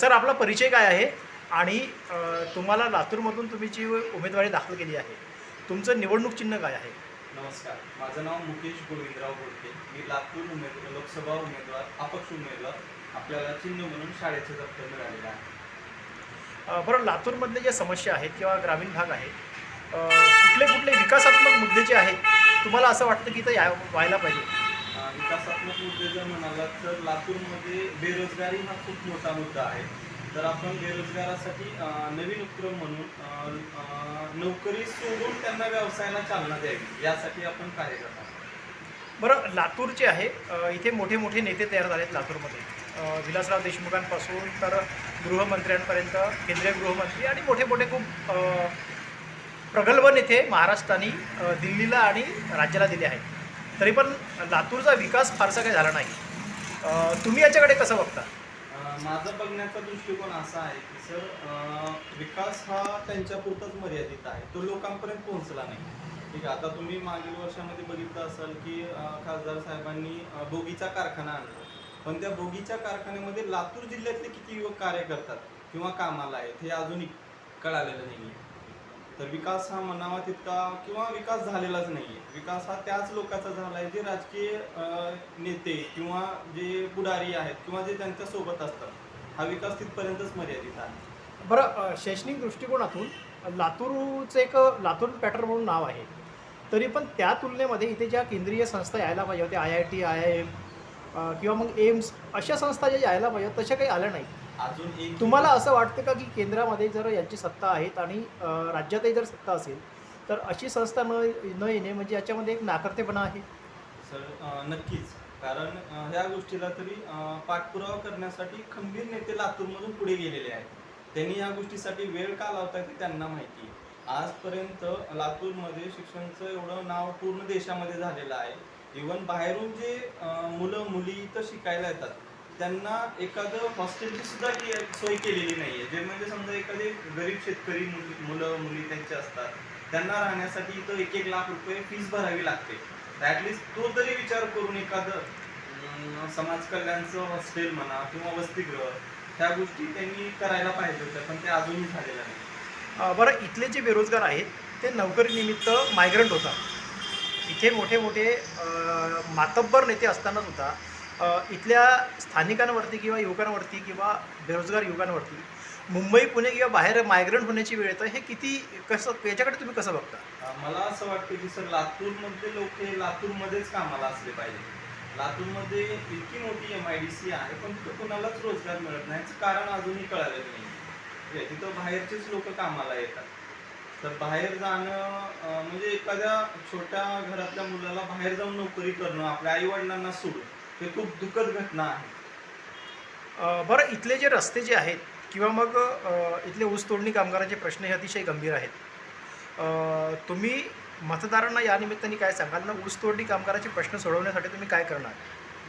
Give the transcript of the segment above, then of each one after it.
Sir आपला परिचय काय आहे? आणि तुम्हाला लातूरमधून तुम्ही जी उमेदवारी दाखल केली आहे तुमचं निवडणूक चिन्ह काय आहे? नमस्कार. माझं नाव मुकेश गोविंदराव बोलते. मी लातूर उमेदवार लोकसभा उमेदवार अपक्ष उमेदवार. आपल्याला चिन्ह म्हणून शाळेचे दप्तर मिळालेलं आहे. बरं लातूरमधले ज्या समस्या आहेत किंवा ग्रामीण भाग आहे कुठले कुठले विकासात्मक मुद्दे जे आहेत तुम्हाला असं वाटतं की ते या व्हायला पाहिजे? विकासात्मक मुद्दे जर म्हणालात तर लातूरमध्ये बेरोजगारी हा खूप मोठा मुद्दा आहे. तर आपण बेरोजगारासाठी नवीन उपक्रम म्हणून नोकरी सोडून त्यांना व्यवसायाला चालना द्यावी यासाठी आपण कार्य करत बरं लातूरचे आहे इथे मोठे मोठे नेते तयार झालेत लातूरमध्ये. विलासराव देशमुखांपासून तर गृहमंत्र्यांपर्यंत केंद्रीय गृहमंत्री आणि मोठे मोठे खूप प्रगल्भ नेते महाराष्ट्राने दिल्लीला आणि राज्याला दिले आहेत. तरी पण लातूरचा विकास फारसा काही झाला नाही. तुम्ही याच्याकडे कसं बघता? माझं माझा बघण्याचा दृष्टिकोन असा आहे की सर विकास हा त्यांच्यापुरताच मर्यादित आहे. तो लोकांपर्यंत पोहोचला नाही. ठीक आहे आता तुम्ही मागील वर्षामध्ये बघितलं असाल की खासदार साहेबांनी बोगीचा कारखाना आणला. पण त्या बोगीच्या कारखान्यामध्ये लातूर जिल्ह्यातले किती युवक कार्य करतात किंवा कामाला आहेत हे अजूनही कळालेलं नाही आहे तर विकास हा म्हणावा तितका किंवा विकास झालेलाच नाही आहे विकास हा त्याच लोकांचा झाला आहे जे राजकीय नेते किंवा जे पुढारी आहेत किंवा जे त्यांच्यासोबत असतात. हा विकास तिथपर्यंतच मर्यादित आहे. बरं शैक्षणिक दृष्टिकोनातून लातूरचं एक लातूर पॅटर्न म्हणून नाव आहे. तरी पण त्या तुलनेमध्ये इथे ज्या केंद्रीय संस्था यायला पाहिजे होत्या I I T I I M किंवा मग एम्स अशा संस्था ज्या यायला पाहिजे तशा काही आल्या नाही अजून एक तुम्हाला असं वाटतं का की केंद्रामध्ये जर यांची सत्ता आहेत आणि राज्यातही जर सत्ता असेल तर अशी संस्था न न येणे म्हणजे याच्यामध्ये एक नाकर्तेपणा आहे? सर नक्कीच. कारण ह्या गोष्टीला तरी पाठपुरावा करण्यासाठी खंबीर नेते लातूरमधून पुढे गेलेले आहेत. त्यांनी या गोष्टीसाठी वेळ का लावतात ते त्यांना माहिती आहे. आजपर्यंत लातूरमध्ये शिक्षणाचं एवढं नाव पूर्ण देशामध्ये झालेलं आहे. इवन बाहेरून जे मुलं मुली इथं शिकायला येतात त्यांना एखादं हॉस्टेलची सुद्धा सोय केलेली नाही आहे जे म्हणजे समजा एखादे गरीब शेतकरी मुली- मुलं मुली त्यांचे असतात त्यांना राहण्यासाठी इथं एक एक लाख रुपये फीस भरावी लागते. ॲटलिस्ट तो तरी विचार करून एखादं समाज कल्याणचं हॉस्टेल म्हणा किंवा वसतिगृह ह्या गोष्टी त्यांनी करायला पाहिजे होत्या पण ते अजूनही झालेलं नाही बरं इथले जे बेरोजगार आहेत ते नोकरीनिमित्त मायग्रंट होतात. इथे मोठे मोठे मातब्बर नेते असताना सुद्धा इथल्या स्थानिकांवरती किंवा युवकांवरती किंवा बेरोजगार युवकांवरती मुंबई पुणे किंवा बाहेर मायग्रंट होण्याची वेळ येतं हे किती कसं याच्याकडे तुम्ही कसं बघता? मला असं वाटतं की सर लातूरमधले लोक हे लातूरमध्येच कामाला असले पाहिजे. लातूरमध्ये इतकी मोठी एम आय डी सी आहे पण तिथं कोणालाच रोजगार मिळत नाही. याचं कारण अजूनही कळालेलं नाही. ठीक आहे, तिथं बाहेरचेच लोक कामाला येतात. तर बाहेर जाणं म्हणजे एखाद्या छोट्या घरातल्या मुलाला बाहेर जाऊन नोकरी करणं आपल्या आई वडिलांना सोडून हे खूप दुःखद घटना आहे. बरं इथले जे रस्ते जे आहेत किंवा मग इथले ऊस तोडणी कामगारांचे प्रश्न हे अतिशय गंभीर आहेत. तुम्ही मतदारांना या निमित्ताने काय सांगाल? ना ऊस तोडणी कामगाराचे प्रश्न सोडवण्यासाठी तुम्ही काय करणार?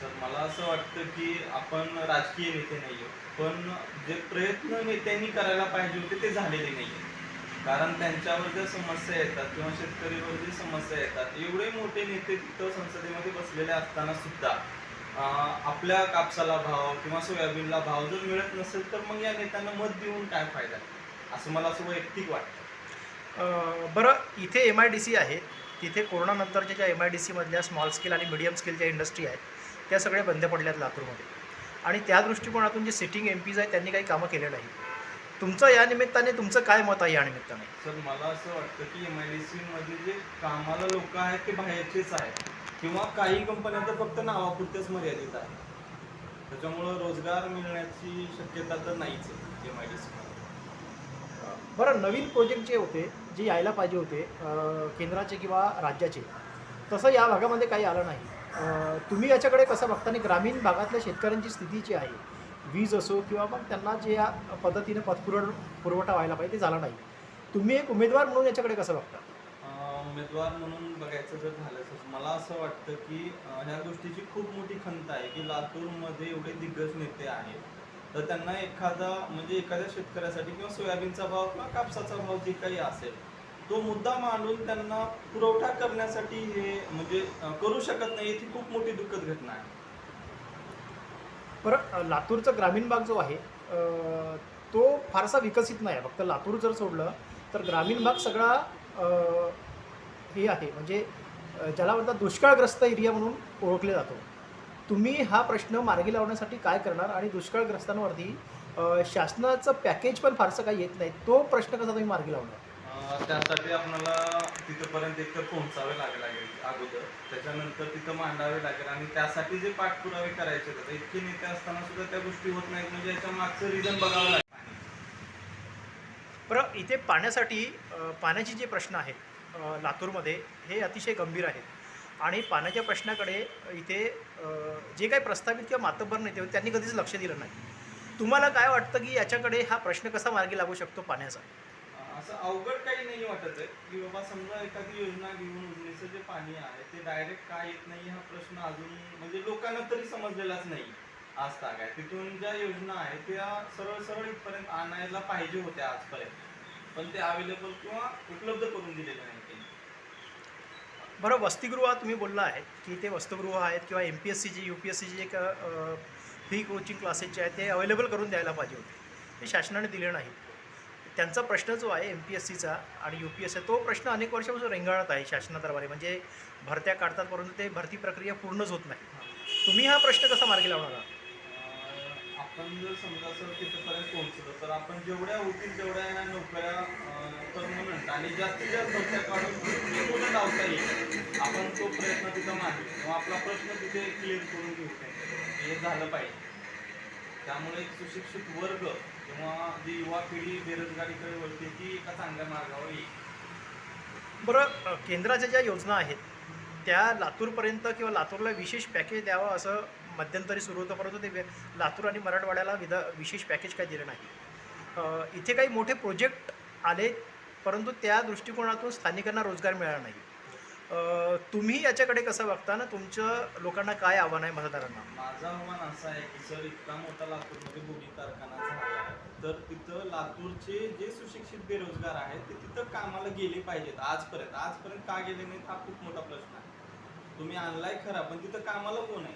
सर मला असं वाटतं की आपण राजकीय नेते नाही आहोत पण जे प्रयत्न नेत्यांनी करायला पाहिजे होते ते झालेले नाही कारण त्यांच्यावर ज्या समस्या येतात किंवा शेतकरीवर जे समस्या येतात एवढे मोठे नेते तिथं संसदेमध्ये बसलेले असताना सुद्धा आपल्या कापसाला भाव किंवा सोयाबीनला भाव जर मिळत नसेल तर मग या नेत्यांना मत देऊन काय फायदा? असं मला असं वैयक्तिक वाटतं. बरं इथे एम आय डी सी आहे. तिथे कोरोनानंतरच्या ज्या एम आय डी सीमधल्या स्मॉल स्केल आणि मिडियम स्केलच्या इंडस्ट्री आहेत त्या सगळ्या बंद पडल्यात लातूरमध्ये. आणि त्या दृष्टिकोनातून जे सिटिंग एम पीज आहेत त्यांनी काही कामं केले नाही. तुमचं या निमित्ताने तुमचं काय मत आहे या निमित्ताने? सर मला असं वाटतं की एम आय डी सी मध्ये जे कामाला लोक आहेत ते बाहेरचेच आहेत. किंवा काही कंपन्या तर फक्त नावापुरतेच मर्यादित आहे. त्याच्यामुळं रोजगार मिळण्याची शक्यता तर नाहीच आहे एम आय डी सी बरं नवीन प्रोजेक्ट जे होते जे यायला पाहिजे होते केंद्राचे किंवा राज्याचे तसं या भागामध्ये काही आलं नाही. तुम्ही याच्याकडे कसं बघता? आणि ग्रामीण भागातल्या शेतकऱ्यांची स्थिती जी आहे वीज असो किंवा मग त्यांना जे या पद्धतीने पतपुरव पुरवठा व्हायला पाहिजे ते झाला नाही. तुम्ही एक उमेदवार म्हणून याच्याकडे कसं बघता? उमेदवार म्हणून बघायचं जर झालं तर मला असं वाटतं की ह्या गोष्टीची खूप मोठी खंत आहे की लातूरमध्ये एवढे दिग्गज नेते आहेत. तर त्यांना एखादा म्हणजे एखाद्या शेतकऱ्यासाठी किंवा सोयाबीनचा भाव किंवा कापसाचा भाव जे काही असेल तो मुद्दा मांडून त्यांना पुरवठा करण्यासाठी हे म्हणजे करू शकत नाही ही खूप मोठी दुःखद घटना आहे. बरं लातूरचा ग्रामीण भाग जो आहे तो फारसा विकसित नाही आहे. फक्त लातूर जर सोडलं तर ग्रामीण भाग सगळा हे आहे. म्हणजे ज्याला म्हणतात दुष्काळग्रस्त एरिया म्हणून ओळखले जातो. तुम्ही हा प्रश्न मार्गी लावण्यासाठी काय करणार? आणि दुष्काळग्रस्तांवरती शासनाचं पॅकेज पण फारसं काही येत नाही. तो प्रश्न कसा तुम्ही मार्गी लावणार? त्यासाठी आपल्याला तिथपर्यंत एकतर पोहोचावे लागेल लागेल अगोदर. त्याच्यानंतर तिथं मांडावे लागेल. आणि त्यासाठी जे पाठपुरावे करायचे आता इतके नेते असताना सुद्धा त्या गोष्टी होत नाहीत. म्हणजे याच्या मागचं रिझन बघावं लागेल. बरं इथे पाण्यासाठी पाण्याचे जे प्रश्न आहेत लातूरमध्ये हे अतिशय गंभीर आहेत. आणि पाण्याच्या प्रश्नाकडे इथे जे काही प्रस्तावित किंवा मातब्बर नेते होते त्यांनी कधीच लक्ष दिलं नाही. तुम्हाला काय वाटतं की याच्याकडे हा प्रश्न कसा मार्गी लागू शकतो पाण्याचा? असं अवघड काही नाही वाटत आहे की बाबा समजा एखादी योजना घेऊन योजनेचं जे पाणी आहे ते डायरेक्ट काय येत नाही हा प्रश्न अजून म्हणजे लोकांना तरी समजलेलाच नाही. आज ताग आहे. तिथून ज्या योजना आहेत त्या सरळ सरळ इथपर्यंत आणायला पाहिजे होत्या आजपर्यंत. पण ते अवेलेबल किंवा उपलब्ध करून दिलेलं नाही. बरं वसतिगृह तुम्ही बोलला आहे की ते वसतिगृह आहेत किंवा एम पी एस सीचे यू पी एस सीचे जे फ्री कोचिंग क्लासेस जे आहेत ते अवेलेबल करून द्यायला पाहिजे होते. ते शासनाने दिले नाही. त्यांचा प्रश्न जो आहे एम पी एस सीचा आणि यू पी एस सी तो प्रश्न अनेक वर्षापासून रेंगाळत आहे शासनादरबारे. म्हणजे भरत्या काढतात परंतु ते भरती प्रक्रिया पूर्णच होत नाही. तुम्ही हा प्रश्न कसा मार्गी लावणार आहात? आपण जर समजा सर तिथपर्यंत पोहोचलो तर आपण जेवढ्या होतील तेवढ्या नोकऱ्या परमनंट आणि जास्तीत जास्त नोकऱ्या काढून किती लावता येईल. आपण तो प्रयत्न तिथं मांडू किंवा आपला प्रश्न तिथे क्लिअर करून घेऊ. हे झालं पाहिजे. त्यामुळे एक सुशिक्षित वर्ग किंवा जी युवा पिढी बेरोजगारीकडे वळते ती एका चांगल्या मार्गावर येईल. बरं केंद्राच्या ज्या योजना आहेत त्या लातूरपर्यंत किंवा लातूरला विशेष पॅकेज द्यावं असं मध्यंतरी सुरू होतं परंतु ते लातूर आणि मराठवाड्याला विधा विशेष पॅकेज काही दिलं नाही. इथे काही मोठे प्रोजेक्ट आले परंतु त्या दृष्टिकोनातून स्थानिकांना रोजगार मिळाला नाही. तुम्ही याच्याकडे कसं बघता ना तुमचं लोकांना काय आव्हान आहे मतदारांना? माझं आव्हान असं आहे की सर इतका मोठा लातूरमध्ये बोगी कारखाना झाला आहे तर तिथं लातूरचे जे सुशिक्षित बेरोजगार आहेत ते तिथं कामाला गेले पाहिजेत आजपर्यंत. आजपर्यंत का गेले नाहीत हा खूप मोठा प्रश्न आहे. तुम्ही आणलाय खरा पण तिथं कामाला कोण आहे?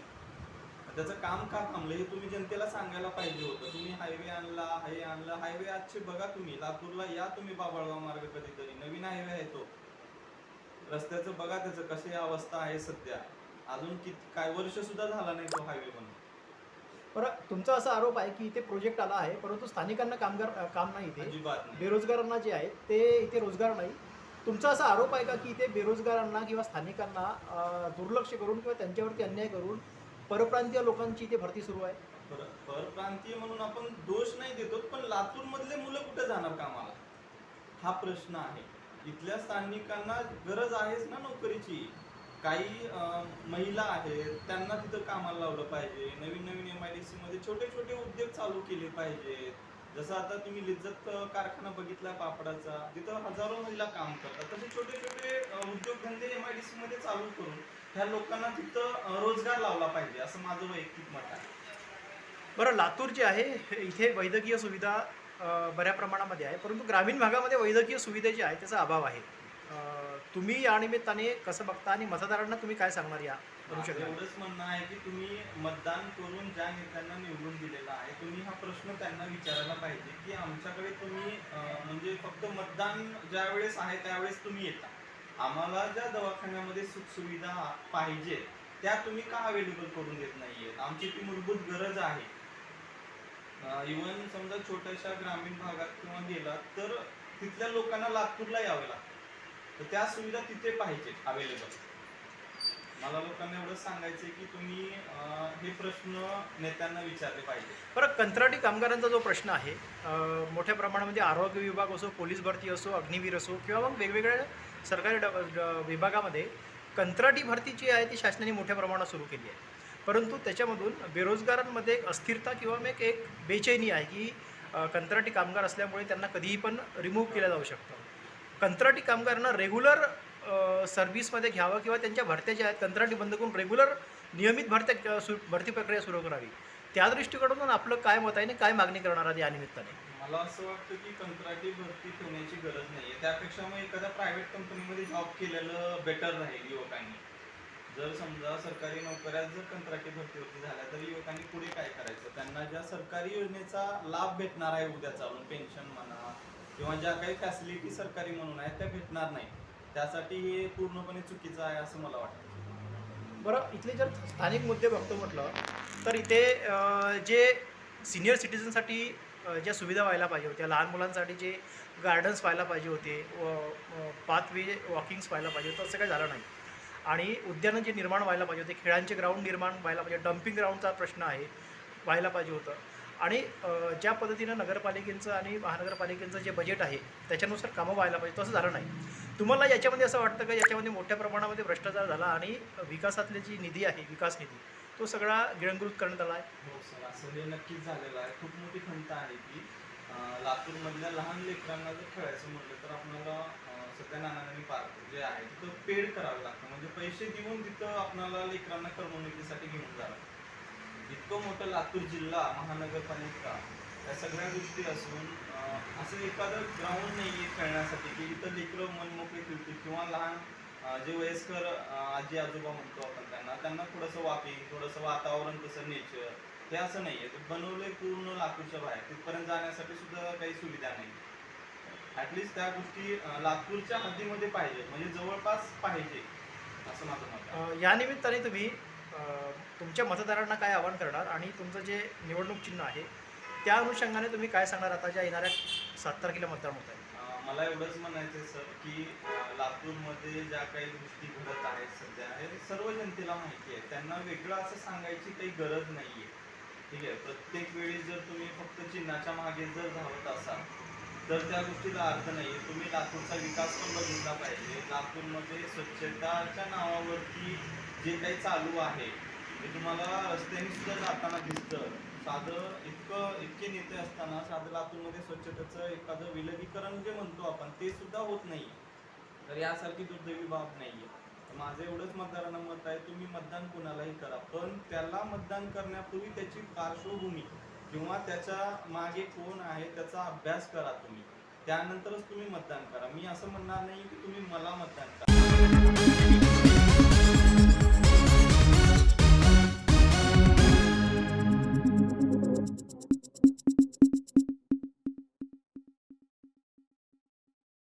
त्याचं काम का थांबलं? हे तुम्ही जनतेला सांगायला पाहिजे होतं. तुम्ही हायवे आणला हे आणला. हायवे आजचे बघा तुम्ही. लातूरला या तुम्ही बाबळगाव मार्ग कधीतरी. नवीन हायवे आहे तो. रस्त्याचं बघा त्याचं कशी अवस्था आहे सध्या. अजून किती काय वर्ष सुद्धा झाला नाही तो हायवे बनून बरं तुमचा असा आरोप आहे की इथे प्रोजेक्ट आला आहे परंतु स्थानिकांना कामगार काम नाही इथे. अजिबात नाही. बेरोजगारांना जे आहेत ते इथे रोजगार नाही. तुमचा असा आरोप आहे का की इथे बेरोजगारांना किंवा स्थानिकांना अ, दुर्लक्ष करून किंवा त्यांच्यावरती अन्याय करून परप्रांतीय लोकांची इथे भरती सुरू आहे. पर- परप्रांतीय म्हणून आपण दोष नाही देतो पण लातूर मधले मुलं कुठे जाणार कामाला? हा प्रश्न आहे. इथल्या स्थानिकांना गरज आहेच ना नोकरीची. काही महिला आहेत त्यांना तिथं कामाला लावलं पाहिजे. नवीन नवीन एम आय डी सी मध्ये छोटे छोटे उद्योग चालू केले पाहिजेत. जसं आता तुम्ही लिज्जत कारखाना बघितला पापडाचा तिथं हजारो महिला काम करतात. तसे छोटे छोटे उद्योगधंदे एम आय डी सी मध्ये चालू करून ह्या लोकांना तिथं रोजगार लावला पाहिजे असं माझं वैयक्तिक मत आहे. बरं लातूर जे आहे हे- इथे वैद्यकीय सुविधा बऱ्या प्रमाणामध्ये आहे परंतु ग्रामीण भागामध्ये वैद्यकीय सुविधा जी आहे त्याचा अभाव आहे. तुम्ही या निमित्ताने कसं बघता आणि मतदारांना तुम्ही काय सांगणार या? एवढंच म्हणणं आहे की तुम्ही मतदान करून ज्या नेत्यांना निवडून दिलेला आहे तुम्ही हा प्रश्न त्यांना विचारायला पाहिजे की आमच्याकडे तुम्ही म्हणजे फक्त मतदान ज्या वेळेस आहे त्यावेळेस तुम्ही येता. आम्हाला ज्या दवाखान्यामध्ये सुखसुविधा पाहिजे त्या तुम्ही का अवेलेबल करून देत नाहीये? आमची ती मूलभूत गरज आहे. इवन समजा छोट्याशा ग्रामीण भागात किंवा गेलात तर तिथल्या लोकांना लातूरला यावं लागतं. तर त्या सुविधा तिथे पाहिजे अवेलेबल मला लोकांना एवढं सांगायचं की तुम्ही अं, हे प्रश्न नेत्यांना विचारले पाहिजे. बरं कंत्राटी कामगारांचा जो प्रश्न आहे अ, मोठ्या प्रमाणामध्ये आरोग्य विभाग असो पोलीस भरती असो अग्निवीर असो किंवा मग वेगवेगळ्या सरकारी ड- ड- विभागामध्ये कंत्राटी भरती जी आहे ती शासनाने मोठ्या प्रमाणात सुरू केली आहे. परंतु त्याच्यामधून बेरोजगारांमध्ये एक अस्थिरता किंवा मग एक बेचैनी आहे की अ, कंत्राटी कामगार असल्यामुळे त्यांना कधीही पण रिमूव्ह केलं जाऊ शकतं. कंत्राटी कामगारांना रेग्युलर सर्व्हिसमध्ये घ्यावं किंवा त्यांच्या भरत्या ज्या आहेत कंत्राटी बंद करून रेग्युलर नियमित भरत्या सु भरती प्रक्रिया सुरू करावी. त्या दृष्टीकडून आपलं काय मत आहे आणि काय मागणी करणार आधी या निमित्ताने? मला असं वाटतं की कंत्राटी भरती ठेवण्याची गरज नाही आहे त्यापेक्षा मग एखाद्या प्रायव्हेट कंपनीमध्ये जॉब केलेलं बेटर राहील युवकांनी. जर समजा सरकारी नोकऱ्या जर कंत्राटी भरती होती झाल्या तर युवकांनी पुढे काय करायचं? त्यांना ज्या सरकारी योजनेचा लाभ भेटणार आहे उद्या चालून पेन्शन म्हणजे म्हणा किंवा ज्या काही फॅसिलिटी सरकारी म्हणून आहेत त्या भेटणार नाही त्यासाठी हे पूर्णपणे चुकीचं आहे असं मला वाटतं. बरं इथले जर स्थानिक मुद्दे बघतो म्हटलं तर इथे जे सिनियर सिटीजनसाठी ज्या सुविधा व्हायला पाहिजे होत्या लहान मुलांसाठी जे गार्डन्स व्हायला पाहिजे होते व पाथवे वॉकिंग्स व्हायला पाहिजे होतं तसं काही झालं नाही. आणि उद्यानं जे निर्माण व्हायला पाहिजे होते खेळांचे ग्राउंड निर्माण व्हायला पाहिजे डम्पिंग ग्राउंडचा प्रश्न आहे व्हायला पाहिजे होतं. आणि ज्या पद्धतीनं नगरपालिकेचं आणि महानगरपालिकेचं जे बजेट आहे त्याच्यानुसार कामं व्हायला पाहिजे तसं झालं नाही. तुम्हाला याच्यामध्ये असं वाटतं का याच्यामध्ये मोठ्या प्रमाणामध्ये भ्रष्टाचार झाला आणि विकासातली जी निधी आहे विकास निधी तो सगळा गिळंकृत करण्यात आला आहे? हो सर असं हे नक्कीच झालेलं आहे. खूप मोठी खंत आहे की लातूरमधल्या लहान लेकरांना जर खेळायचं म्हटलं तर आपल्याला सध्या नानांनी पार्क जे आहे तिथं पेड करावं लागतं. म्हणजे पैसे देऊन तिथं आपल्याला लेकरांना करमणुकीसाठी घेऊन जावं इतकं मोठं लातूर जिल्हा महानगरपालिका या सगळ्या गोष्टी असून असं एखादं ग्राउंड नाही आहे खेळण्यासाठी की इथं लेकरं मनमोकळे खेळतील किंवा लहान जे वयस्कर आजी आजोबा म्हणतो आपण त्यांना त्यांना थोडंसं वॉकिंग थोडंसं वातावरण तसं नेचर हे असं नाही आहे ते बनवलंय पूर्ण लातूरच्या बाहेर तिथपर्यंत जाण्यासाठी सुद्धा काही सुविधा नाही. ॲटलिस्ट त्या गोष्टी लातूरच्या हद्दीमध्ये पाहिजे म्हणजे जवळपास पाहिजे असं माझं मत या निमित्ताने तुम्ही तुमच्या मतदारांना काय आवाहन करणार आणि तुमचं जे निवडणूक चिन्ह आहे त्या अनुषंगाने तुम्ही काय सांगणार आता ज्या येणाऱ्या सात तारखेला मतदान होत आहे? मला एवढंच म्हणायचं आहे सर की लातूरमध्ये ज्या काही गोष्टी घडत आहेत सध्या हे सर्व जनतेला माहिती आहे. त्यांना वेगळं असं सांगायची काही गरज नाही आहे ठीक आहे? प्रत्येक वेळी जर तुम्ही फक्त चिन्हाच्या मागे जर धावत असाल तर त्या गोष्टीला अर्थ नाही आहे तुम्ही लातूरचा विकास पण बघितला पाहिजे. लातूरमध्ये स्वच्छताच्या नावावरती जे काही चालू आहे ते तुम्हाला रस्त्याने सुद्धा जाताना दिसतं. साधं इतकं इतके नेते असताना साधं लातूरमध्ये स्वच्छतेचं एखादं विलगीकरण जे म्हणतो आपण ते सुद्धा होत नाही. तर यासारखी दुर्दैवी बाब नाही आहे माझं एवढंच मतदारांना मत आहे तुम्ही मतदान कोणालाही करा पण त्याला मतदान करण्यापूर्वी त्याची पार्श्वभूमी किंवा त्याच्यामागे कोण आहे त्याचा अभ्यास करा तुम्ही. त्यानंतरच तुम्ही मतदान करा. मी असं म्हणणार नाही की तुम्ही मला मतदान करा.